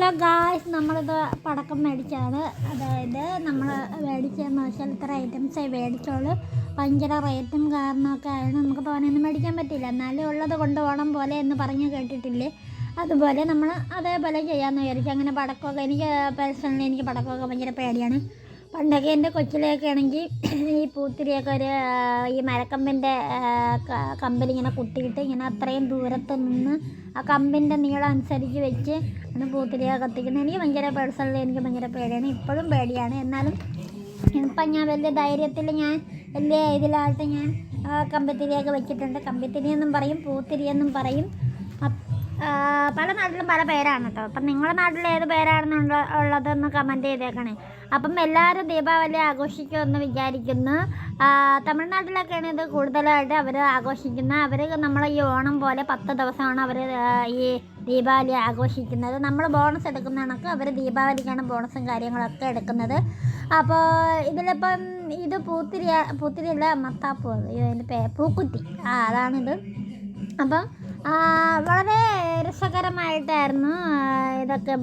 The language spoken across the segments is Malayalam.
ഹലോ ഗായ്സ് നമ്മളിത് പടക്കം മേടിച്ചാണ്. അതായത് നമ്മൾ മേടിച്ചതെന്ന് വെച്ചാൽ ഇത്ര ഐറ്റംസേ മേടിച്ചോളൂ. ഭയങ്കര റേറ്റും കാരണമൊക്കെ ആയത് നമുക്ക് തോനെയൊന്നും മേടിക്കാൻ പറ്റില്ല. എന്നാലും ഉള്ളത് കൊണ്ടുപോകണം പോലെ എന്ന് പറഞ്ഞ് കേട്ടിട്ടില്ലേ? അതുപോലെ നമ്മൾ അതേപോലെ ചെയ്യാമെന്ന് വിചാരിച്ചു. അങ്ങനെ പടക്കമൊക്കെ എനിക്ക് പേഴ്സണലി എനിക്ക് പടക്കമൊക്കെ ഭയങ്കര പേടിയാണ്. പണ്ടൊക്കെ എന്റെ കൊച്ചിലെയൊക്കെ ആണെങ്കിൽ ഈ പൂത്തിരിയൊക്കെ ഒരു ഈ മരക്കമ്പിന്റെ കമ്പിൽ ഇങ്ങനെ കുത്തിയിട്ട് ഇങ്ങനെ അത്രയും ദൂരത്ത് നിന്ന് ആ കമ്പിന്റെ നീളം അനുസരിച്ച് വെച്ച് ആണ് പൂത്തിരിയൊക്കെ കത്തിക്കുന്നത്. എനിക്ക് ഭയങ്കര പേഴ്സണലി എനിക്ക് ഭയങ്കര പേടിയാണ്. ഇപ്പോഴും പേടിയാണ്. എന്നാലും ഇപ്പം ഞാൻ വലിയ ധൈര്യത്തിൽ ഞാൻ വലിയ ഇതിലായിട്ട് ഞാൻ കമ്പിത്തിരിയൊക്കെ വെച്ചിട്ടുണ്ട്. കമ്പിത്തിരി എന്നും പറയും പൂത്തിരി എന്നും പറയും. പല നാട്ടിലും പല പേരാണ് കേട്ടോ അപ്പം നിങ്ങളുടെ നാട്ടിൽ ഏത് പേരാണെന്നുള്ള ഉള്ളതെന്ന് കമന്റ് ചെയ്തേക്കണേ. അപ്പം എല്ലാവരും ദീപാവലി ആഘോഷിക്കുമെന്ന് വിചാരിക്കുന്നു. തമിഴ്നാട്ടിലൊക്കെയാണ് ഇത് കൂടുതലായിട്ട് അവർ ആഘോഷിക്കുന്നത്. അവർ നമ്മൾ ഈ ഓണം പോലെ പത്ത് ദിവസമാണ് അവർ ഈ ദീപാവലി ആഘോഷിക്കുന്നത്. നമ്മൾ ബോണസ് എടുക്കുന്ന കണക്ക് അവർ ദീപാവലിക്കാണ് ബോണസും കാര്യങ്ങളൊക്കെ എടുക്കുന്നത്. അപ്പോൾ ഇതിലിപ്പം ഇത് പൂത്തിരി പൂത്തിരിയല്ല മത്താപ്പൂ അതിന്റെ പേ പൂക്കുറ്റി. ആ അതാണിത്. അപ്പം ആ, ഇതൊക്കെ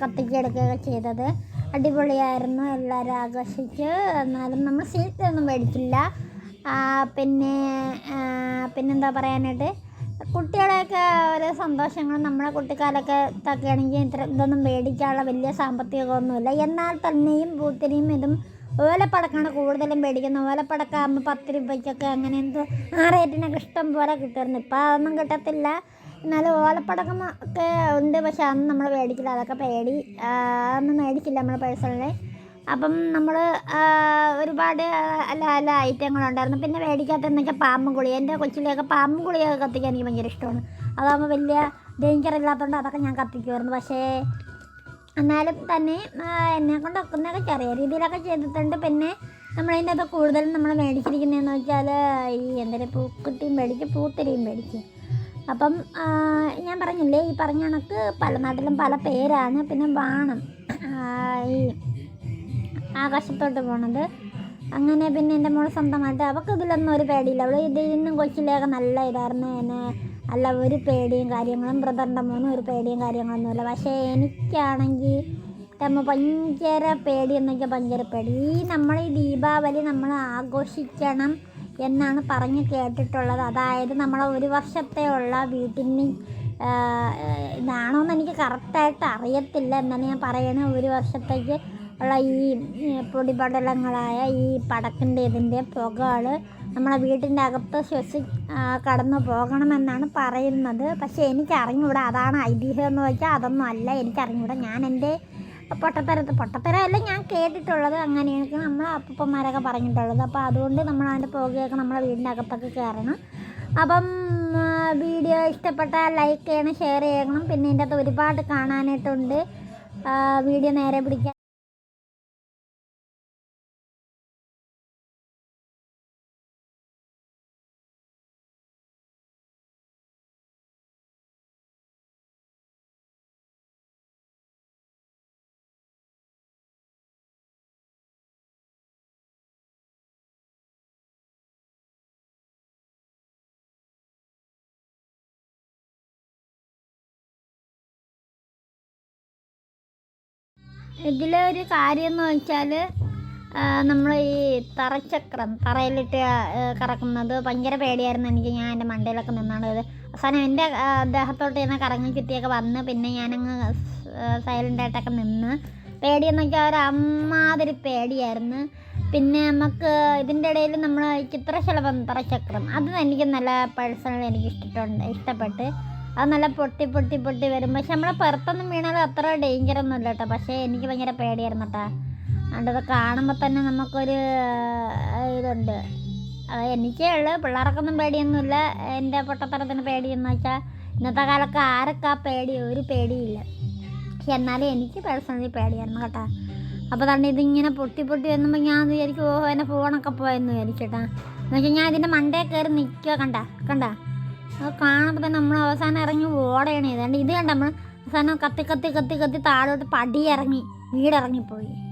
കത്തിച്ചെടുക്കുകയൊക്കെ ചെയ്തത്. അടിപൊളിയായിരുന്നു എല്ലാവരും ആഘോഷിച്ച്. എന്നാലും നമ്മൾ സീറ്റൊന്നും മേടിച്ചില്ല. പിന്നെ പിന്നെന്താ പറയാനായിട്ട് കുട്ടികളെയൊക്കെ ഓരോ സന്തോഷങ്ങൾ നമ്മളെ കുട്ടിക്കാലൊക്കെ തക്കുകയാണെങ്കിൽ ഇത്ര ഇതൊന്നും മേടിക്കാനുള്ള വലിയ സാമ്പത്തികമൊന്നുമില്ല. എന്നാൽ തന്നെയും പൂത്തിരിയും ഇതും ഓലപ്പടക്കമാണ് കൂടുതലും മേടിക്കുന്നത്. ഓലപ്പടക്കം പത്ത് രൂപയ്ക്കൊക്കെ അങ്ങനെ എന്തോ ആ റേറ്റിനൊക്കെ ഇഷ്ടം പോലെ കിട്ടുമായിരുന്നു. ഇപ്പം അതൊന്നും കിട്ടത്തില്ല. എന്നാലും ഓലപ്പടക്കം ഒക്കെ ഉണ്ട്. പക്ഷെ അന്ന് നമ്മൾ മേടിക്കില്ല അതൊക്കെ പേടി. അന്ന് മേടിക്കില്ല നമ്മൾ പേഴ്സണലി അപ്പം നമ്മൾ ഒരുപാട് അല്ല അല്ല ഐറ്റങ്ങളുണ്ടായിരുന്നു. പിന്നെ മേടിക്കാത്ത എന്നൊക്കെ പാമ്പും ഗുളി എന്റെ കൊച്ചിലെയൊക്കെ പാമ്പും ഗുളിയൊക്കെ കത്തിക്കാൻ എനിക്ക് ഭയങ്കര ഇഷ്ടമാണ്. അതാകുമ്പോൾ വലിയ ഡേഞ്ചർ ഇല്ലാത്തതുകൊണ്ട് അതൊക്കെ ഞാൻ കത്തിക്കുമായിരുന്നു. പക്ഷേ എന്നാലും തന്നെ എന്നെ കൊണ്ട് ഒക്കുന്നൊക്കെ ചെറിയ രീതിയിലൊക്കെ ചെയ്തിട്ടുണ്ട്. പിന്നെ നമ്മളതിന്റെ അത് കൂടുതലും നമ്മൾ മേടിച്ചിരിക്കുന്നതെന്ന് വെച്ചാൽ ഈ എന്തൊരു പൂക്കുട്ടിയും മേടിക്കും പൂത്തിരിയും മേടിക്കും അപ്പം ഞാൻ പറഞ്ഞില്ലേ ഈ പറഞ്ഞ കണക്ക് പല നാട്ടിലും പല പേരാണ്. പിന്നെ വാണം. ഈ ആകാശത്തോട്ട് പോണത്. അങ്ങനെ പിന്നെ എന്റെ മോൾ സ്വന്തമായിട്ട് അവൾക്ക് ഇതിലൊന്നും ഒരു പേടിയില്ല. അവൾ ഇതിൽ നിന്നും കൊച്ചിലേക്ക് നല്ല ഇതായിരുന്നു. എന്നെ അല്ല ഒരു പേടിയും കാര്യങ്ങളും ബ്രദറിന്റെ മോനും ഒരു പേടിയും കാര്യങ്ങളൊന്നുമില്ല പക്ഷേ എനിക്കാണെങ്കിൽ നമ്മ ഭയങ്കര പേടി എന്നൊക്കെ ഭയങ്കര പേടി. ഈ നമ്മൾ ഈ ദീപാവലി നമ്മൾ ആഘോഷിക്കണം. എന്നാണ് പറഞ്ഞു കേട്ടിട്ടുള്ളത്. അതായത് നമ്മൾ ഒരു വർഷത്തെ ഉള്ള വീട്ടിന് ഇതാണോന്ന് എനിക്ക് കറക്റ്റായിട്ട് അറിയത്തില്ല. എന്നാണ് ഞാൻ പറയുന്നത്. ഒരു വർഷത്തേക്ക് ഉള്ള ഈ പൊടിപടലങ്ങളായ ഈ പടക്കിന്റെ ഇതിന്റെ പുകകൾ നമ്മളെ വീട്ടിന്റെ അകത്ത് ശ്വസി കടന്നു പോകണമെന്നാണ് പറയുന്നത്. പക്ഷേ എനിക്ക് അറിഞ്ഞൂടാ അതാണ് ഐതിഹ്യം എന്ന് വെച്ചാൽ അതൊന്നും അല്ല. എനിക്ക് അറിഞ്ഞൂടാ ഞാൻ എന്റെ പൊട്ടത്തരത്ത് പൊട്ടത്തരമല്ല ഞാൻ കേട്ടിട്ടുള്ളത് അങ്ങനെയാണ് നമ്മളെ അപ്പൂപ്പന്മാരൊക്കെ പറഞ്ഞിട്ടുള്ളത്. അപ്പോൾ അതുകൊണ്ട് നമ്മൾ അതിന്റെ പുകയൊക്കെ നമ്മളെ വീടിന്റെ അകത്തൊക്കെ കയറണം. അപ്പം വീഡിയോ ഇഷ്ടപ്പെട്ട ലൈക്ക് ചെയ്യണം ഷെയർ ചെയ്യണം. പിന്നെ ഇതിന്റെ അകത്ത് ഒരുപാട് കാണാനായിട്ടുണ്ട്. വീഡിയോ നേരെ പിടിക്കാൻ ഇതിലൊരു കാര്യം എന്ന് വെച്ചാൽ നമ്മൾ ഈ തറച്ചക്രം തറയിലിട്ട് കറക്കുന്നത് ഭയങ്കര പേടിയായിരുന്നു എനിക്ക്. ഞാൻ എന്റെ മണ്ടയിലൊക്കെ നിന്നാണ് ഇത് അവസാനം എന്റെ ദേഹത്തോട്ട് ഇങ്ങനെ കറങ്ങി ചുറ്റിയൊക്കെ വന്ന് പിന്നെ ഞാനങ്ങ് സൈലന്റായിട്ടൊക്കെ നിന്ന്. പേടിയെന്ന് വെച്ചാൽ ഒരു അമ്മാതിരി പേടിയായിരുന്നു. പിന്നെ നമുക്ക് ഇതിന്റെ ഇടയിൽ നമ്മൾ ചിത്രശലഭം തറച്ചക്രം. അത് എനിക്ക് നല്ല പേഴ്സണലി എനിക്ക് ഇഷ്ടമുണ്ട് ഇഷ്ടപ്പെട്ട്. അത് നല്ല പൊട്ടി പൊട്ടി പൊട്ടി വരും. പക്ഷെ നമ്മളെ പുറത്തൊന്നും വീണാൽ അത്ര ഡേഞ്ചർ ഒന്നും ഇല്ല കേട്ടോ പക്ഷേ എനിക്ക് ഭയങ്കര പേടിയായിരുന്നു കേട്ടോ അതുകൊണ്ട് അത് കാണുമ്പോൾ തന്നെ നമുക്കൊരു ഇതുണ്ട്. അത് എനിക്കേ ഉള്ളു. പിള്ളേർക്കൊന്നും പേടിയൊന്നുമില്ല. എന്റെ പൊട്ടത്തരത്തിന് പേടിയെന്ന് വെച്ചാൽ ഇന്നത്തെ കാലത്ത് ആരൊക്കെ ആ പേടി ഒരു പേടിയില്ല. പക്ഷെ എന്നാലും എനിക്ക് പേഴ്സണലി പേടിയായിരുന്നു കേട്ടോ. അപ്പോൾ തന്നെ ഇതിങ്ങനെ പൊട്ടി പൊട്ടി വന്നപ്പോൾ ഞാൻ വിചാരിക്കും ഓഹോ എന്റെ ഫോണൊക്കെ പോയെന്ന് വിചാരിക്കട്ടാ എന്ന് വെച്ചാൽ ഞാൻ ഇതിന്റെ മണ്ടേ കയറി നിൽക്കുക കണ്ട കണ്ട. അത് കാണുമ്പോൾ തന്നെ നമ്മൾ അവസാനം ഇറങ്ങി ഓടയാണ്. ചെയ്തത് ഇത് കണ്ട നമ്മൾ അവസാനം കത്തി കത്തി കത്തി കത്തി താഴോട്ട് പടി ഇറങ്ങി വീടിറങ്ങിപ്പോയി.